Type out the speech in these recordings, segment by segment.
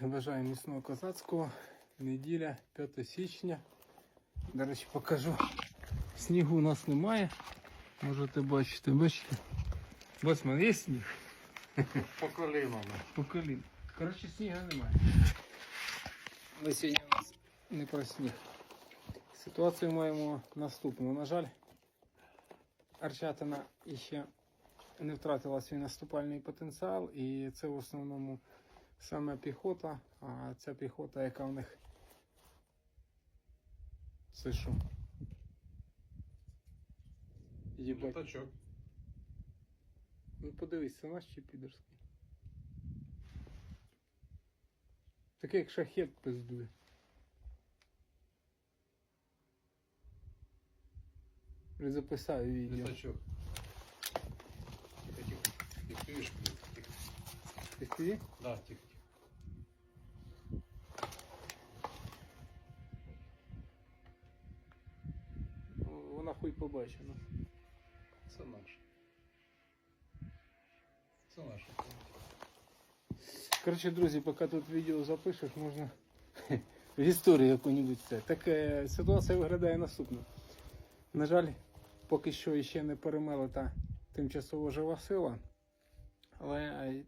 Бажаю міцного козацького. Неділя, 5 січня. До речі, покажу. Снігу у нас немає. Можете бачити, бачите. Босман, є сніг? По колінам. По колін. Коротше, снігу немає. Але сьогодні у нас не про сніг. Ситуацію маємо наступну. На жаль, Арчатина іще не втратила свій наступальний потенціал, і це в основному саме піхота, а ця піхота, яка в них. Це що? Єбать. Літачок. Ну подивись, це наш чи підерський? Такий як шахет пиздує. Записаю відео. Літачок. Тихо, тихо. Тихо, тихо, тихо. Ти ти? Да, тихо, тихо. Ну, Побачена. Це наше. Це наше. Коротше, друзі, поки тут відео запишеш, можна в історію яку-небудь це. Так е, ситуація виглядає наступно. На жаль, поки що ще не перемелита тимчасово жива сила. Але. е,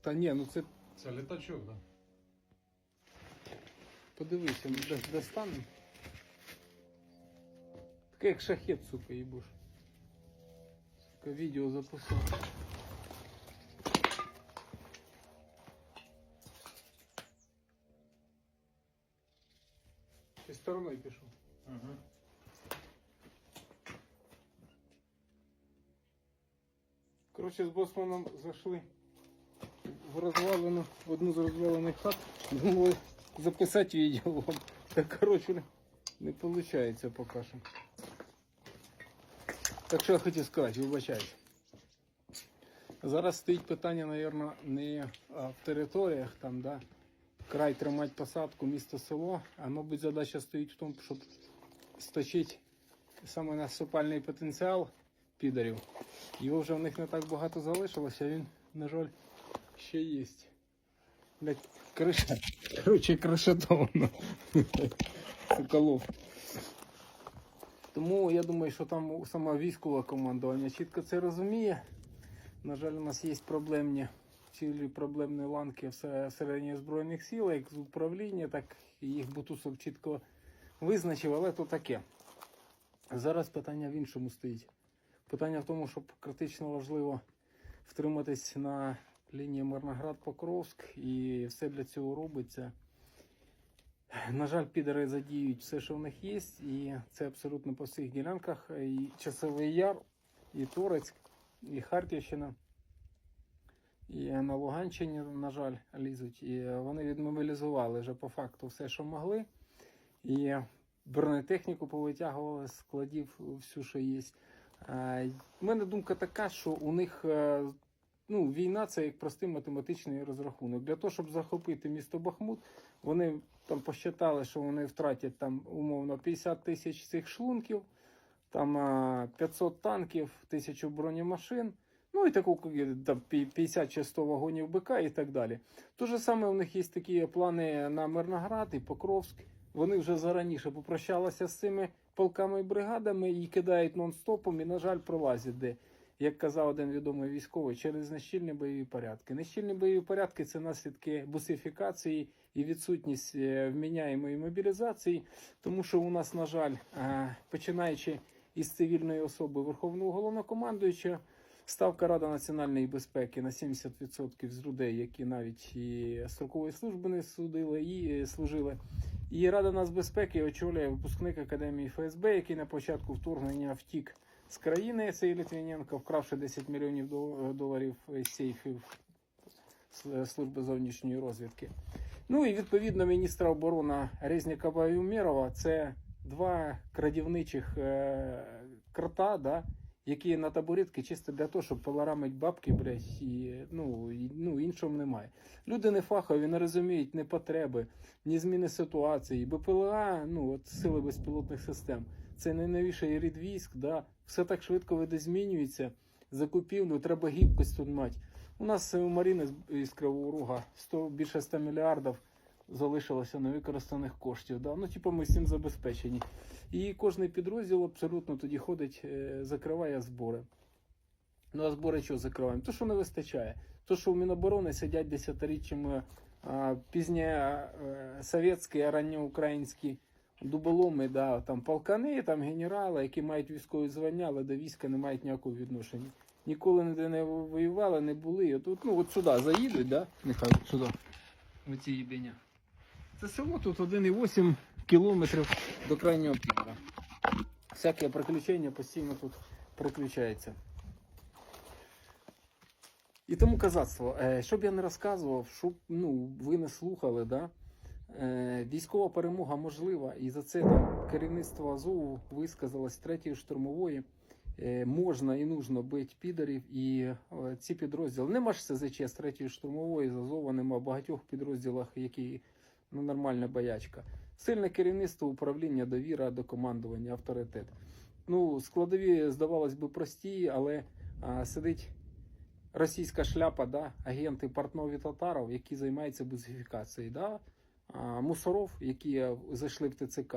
Та ні, ну це Це літачок, да? подивися, достанемо. Таке як шахет, сука, їбуш. Сука, відео записав. Ти стороною пішов. Угу. Коротше, з Босманом зайшли в розвалену, в одну з розвалених хат. Думали записати відео вам. Так, коротше, не виходить поки що. Так що я хотів сказати, вибачаюсь. Зараз стоїть питання, мабуть, не в територіях, там, да, край тримати посадку, місто, село, а мабуть задача стоїть в тому, щоб сточити саме наступальний потенціал підарів. Його вже в них не так багато залишилося, він, на жаль, ще є. Блять, криша. Коротше, кришатовано. Соколов. Тому я думаю, що там саме військове командування чітко це розуміє. На жаль, у нас є проблемні цілі проблемні ланки всередині Збройних сил, як з управління, так і їх Бутусов чітко визначив, але то таке. Зараз питання в іншому стоїть. Питання в тому, що критично важливо втриматись на лінії Мирноград-Покровськ, і все для цього робиться. На жаль, підери задіють все, що в них є, і це абсолютно по всіх ділянках. І Часовий Яр, і Торецьк, і Харківщина, і на Луганщині, на жаль, лізуть. І вони відмобілізували вже по факту все, що могли. І бронетехніку повитягували складів всю, що є. У мене думка така, що у них е, ну, війна це як простий математичний розрахунок. Для того, щоб захопити місто Бахмут, вони там посчитали, що вони втратять там умовно 50 тисяч цих шлунків, там 500 танків, 1000 бронемашин. Ну і таку е, там, пі- 50 чи 100 вагонів БК і так далі. То же саме у них є такі плани на Мирноград і Покровськ. Вони вже зараніше попрощалися з цими полками і бригадами і кидають нон-стопом, і, на жаль, пролазять де. Як казав один відомий військовий, через нещільні бойові порядки. Нещільні бойові порядки це наслідки бусифікації і відсутність е, вміняємої мобілізації, тому що у нас, на жаль, е, починаючи із цивільної особи Верховного головнокомандуючого, ставка Рада національної безпеки на 70% з людей, які навіть і строкової служби не судили і е, служили. І Рада нацбезпеки очолює випускник Академії ФСБ, який на початку вторгнення втік з країни, цей Літвіненко, вкравши 10 мільйонів дол- доларів сейфів С- служби зовнішньої розвідки. Ну і відповідно міністра оборони Резнікова і Умєрова це два крадівничих е, крота, да, які на табуретки чисто для того, щоб поларамить бабки, блядь, і, ну, і, ну, іншого немає. Люди не фахові, не розуміють ні потреби, ні зміни ситуації. БПЛА, ну, от сили безпілотних систем, це найновіший рід військ, да, все так швидко видозмінюється. Закупівлю, треба гібкость тут мати. У нас у Маріни з- Кривого Рога 100, більше 100 мільярдів залишилося невикористаних коштів. Да? Ну, типу, ми цим забезпечені. І кожний підрозділ абсолютно тоді ходить, е, закриває збори. Ну, а збори чого закриваємо? То, що не вистачає. То, що в Міноборони сидять десятиріччями пізні е, совєтські, ранньоукраїнські дуболоми, да, там полкани, там генерали, які мають військові звання, але до війська не мають ніякого відношення. Ніколи ніде не воювали, не були. От, ну, от сюди заїдуть, да? нехай сюди. Оці їбеня. Це село тут 1,8 кілометрів до крайнього півдня. Всяке приключення постійно тут приключається. І тому казацтво, е, щоб я не розказував, щоб ну, ви не слухали, да? е, військова перемога можлива, і за це там керівництво Азову висказалось третьої штурмової. Е, можна і нужно бити підарів, і ці підрозділи. Нема ж СЗЧ з третьої штурмової, з Азова нема в багатьох підрозділах, які ну, нормальна боячка. Сильне керівництво, управління, довіра до командування, авторитет. Ну, складові, здавалось би, прості, але а, сидить російська шляпа, да, агенти Портнові татаров, які займаються бузифікацією. Да, мусоров, які е, зайшли в ТЦК,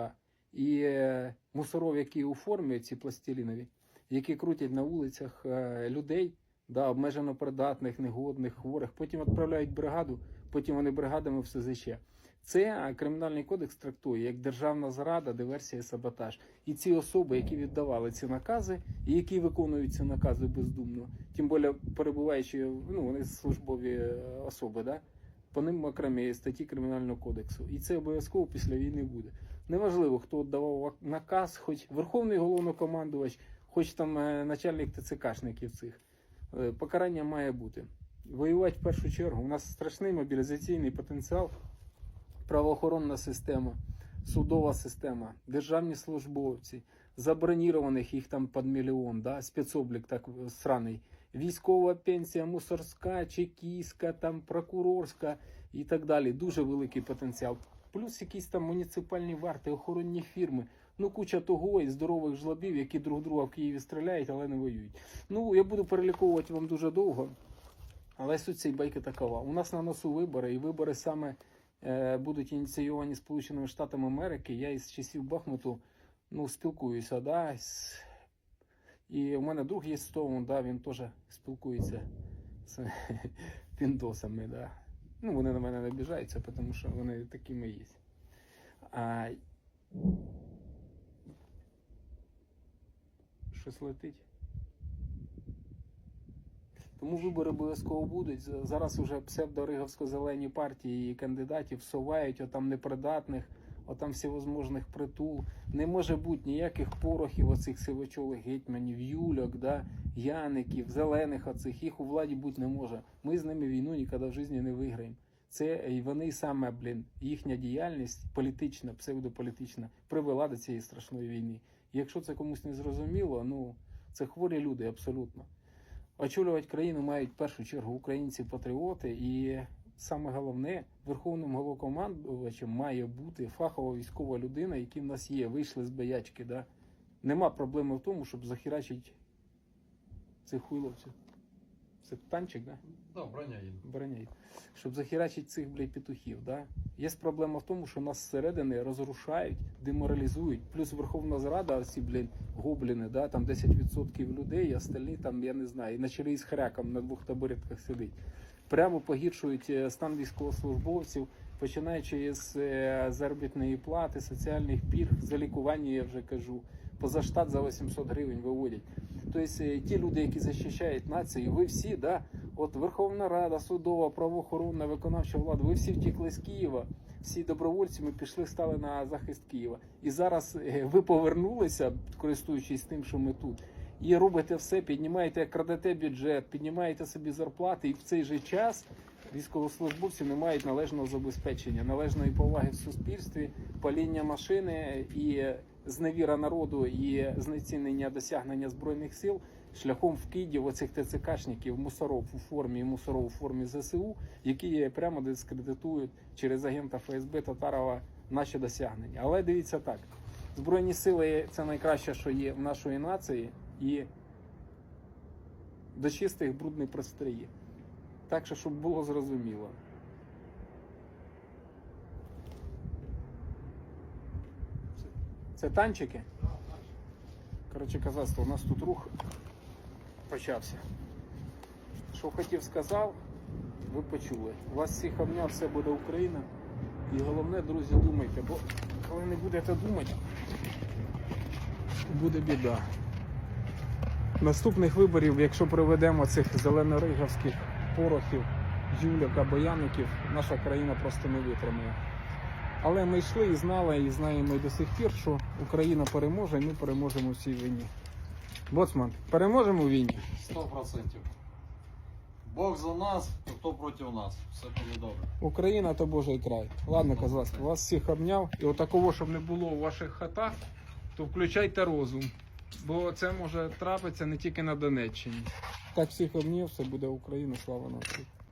і е, мусоров, які формі, ці пластилінові, які крутять на вулицях е, людей, да, обмежено придатних, негодних, хворих, потім відправляють бригаду, потім вони бригадами в СЗЧ. Це кримінальний кодекс трактує як державна зрада, диверсія, саботаж. І ці особи, які віддавали ці накази, і які виконують ці накази бездумно, тим більше перебуваючи, ну вони службові е, особи, да? по ним окремі статті кримінального кодексу. І це обов'язково після війни буде. Неважливо, хто віддавав наказ, хоч верховний головнокомандувач, хоч там е, начальник ТЦКшників цих. Е, Покарання має бути. Воювати в першу чергу. У нас страшний мобілізаційний потенціал правоохоронна система, судова система, державні службовці, забронірованих їх там під мільйон, да, спецоблік так сраний, військова пенсія, мусорська, чекістська, там прокурорська і так далі. Дуже великий потенціал. Плюс якісь там муніципальні варти, охоронні фірми. Ну, куча того і здорових жлобів, які друг друга в Києві стріляють, але не воюють. Ну, я буду переліковувати вам дуже довго. Але суть цієї байки такова. У нас на носу вибори, і вибори саме е, будуть ініційовані Сполученими Штатами Америки. Я із часів Бахмуту ну, спілкуюся. Да. І у мене друг є з Томом, да, він теж спілкується з піндосами. Да. Ну, вони на мене не обіжаються, тому що вони такими є. А... Щось летить. Тому вибори обов'язково будуть. Зараз уже псевдориговсько-зелені партії і кандидатів совають отам непридатних, отам всевозможних притул. Не може бути ніяких порохів оцих сивочолих гетьманів, юльок, да, яників, зелених оцих. Їх у владі бути не може. Ми з ними війну ніколи в житті не виграємо. Це вони саме, блін, їхня діяльність політична, псевдополітична, привела до цієї страшної війни. І якщо це комусь не зрозуміло, ну це хворі люди абсолютно. Очолювати країну мають в першу чергу українці-патріоти, і саме головне, верховним головкомандувачем має бути фахова військова людина, які в нас є. Вийшли з боячки. Да? Нема проблеми в тому, щоб захерачити цих хуйловців. Це танчик, да? Да, броня їде. Броня. Щоб захерачити цих блядь, петухів. Да? Є проблема в тому, що нас зсередини розрушають, деморалізують. Плюс Верховна Зрада, ці блін, гобліни, да? там 10% людей, остальні там, я не знаю, і на чолі з хряком на двох табуретках сидить. Прямо погіршують е, стан військовослужбовців, починаючи з е, заробітної плати, соціальних пільг, за лікування, я вже кажу. Поза штат за 800 гривень виводять. Тобто ті люди, які захищають націю, ви всі, да, от Верховна Рада, судова, правоохоронна, виконавча влада, ви всі втікли з Києва. Всі добровольці ми пішли, стали на захист Києва. І зараз е, ви повернулися, користуючись тим, що ми тут, і робите все, піднімаєте, крадете бюджет, піднімаєте собі зарплати, і в цей же час військовослужбовці не мають належного забезпечення, належної поваги в суспільстві, паління машини і зневіра народу і знецінення досягнення збройних сил шляхом вкидів оцих ТЦКшників, мусоров у формі мусоров у формі ЗСУ, які прямо дискредитують через агента ФСБ Татарова наші досягнення. Але дивіться так: збройні сили це найкраще, що є в нашої нації, і до чистих брудний прострії. Так що, щоб було зрозуміло. Це танчики? Коротше, казацтво, у нас тут рух почався. Що хотів, сказав, ви почули. У вас всіх обняв, все буде Україна. І головне, друзі, думайте, бо коли не будете думати, буде біда. Наступних виборів, якщо проведемо цих зелenoриговських порохів, жюльок або яників, наша країна просто не витримає. Але ми йшли і знали, і знаємо і до сих пір, що Україна переможе, і ми переможемо в цій війні. Боцман, переможемо в війні? Сто процентів. Бог за нас, хто проти нас. Все буде добре. Україна то Божий край. Ладно, козацтво, вас всіх обняв. І отакого, щоб не було у ваших хатах, то включайте розум. Бо це може трапитися не тільки на Донеччині. Так всіх обняв, все буде Україна, слава нації.